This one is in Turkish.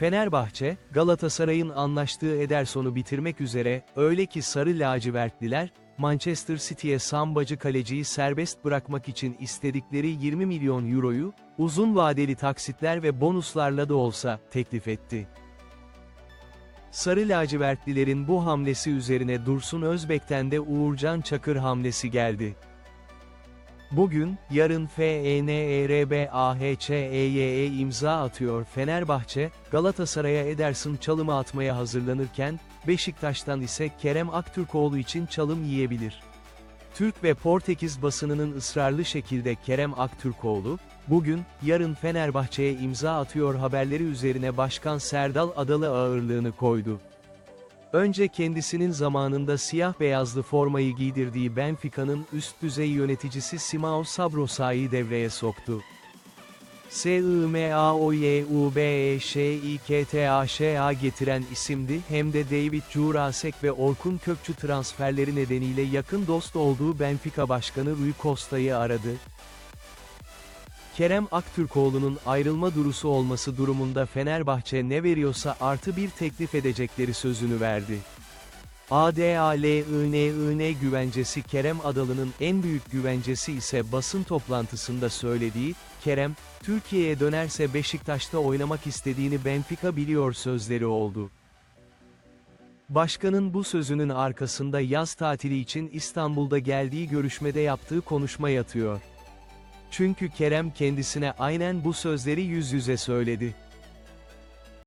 Fenerbahçe, Galatasaray'ın anlaştığı Ederson'u bitirmek üzere, öyle ki sarı lacivertliler, Manchester City'ye sambacı kaleciyi serbest bırakmak için istedikleri 20 milyon euroyu, uzun vadeli taksitler ve bonuslarla da olsa, teklif etti. Sarı lacivertlilerin bu hamlesi üzerine Dursun Özbek'ten de Uğurcan Çakır hamlesi geldi. Bugün, yarın E FENERBAHÇEY'e imza atıyor Fenerbahçe, Galatasaray'a Ederson çalımı atmaya hazırlanırken, Beşiktaş'tan ise Kerem Aktürkoğlu için çalım yiyebilir. Türk ve Portekiz basınının ısrarlı şekilde Kerem Aktürkoğlu, bugün, yarın Fenerbahçe'ye imza atıyor haberleri üzerine Başkan Serdal Adalı ağırlığını koydu. Önce kendisinin zamanında siyah beyazlı formayı giydirdiği Benfica'nın üst düzey yöneticisi Simao Sabrosa'yı devreye soktu. S-I-M-A-O-Y-U-B-E-Ş-İ-K-T-A-Ş-A getiren isimdi hem de David Jurasek ve Orkun Kökçü transferleri nedeniyle yakın dost olduğu Benfica Başkanı Rui Costa'yı aradı. Kerem Aktürkoğlu'nun ayrılma durusu olması durumunda Fenerbahçe ne veriyorsa artı bir teklif edecekleri sözünü verdi. ADALININ güvencesi Kerem Adalı'nın en büyük güvencesi ise basın toplantısında söylediği, Kerem, Türkiye'ye dönerse Beşiktaş'ta oynamak istediğini Benfica biliyor sözleri oldu. Başkanın bu sözünün arkasında yaz tatili için İstanbul'da geldiği görüşmede yaptığı konuşma yatıyor. Çünkü Kerem kendisine aynen bu sözleri yüz yüze söyledi.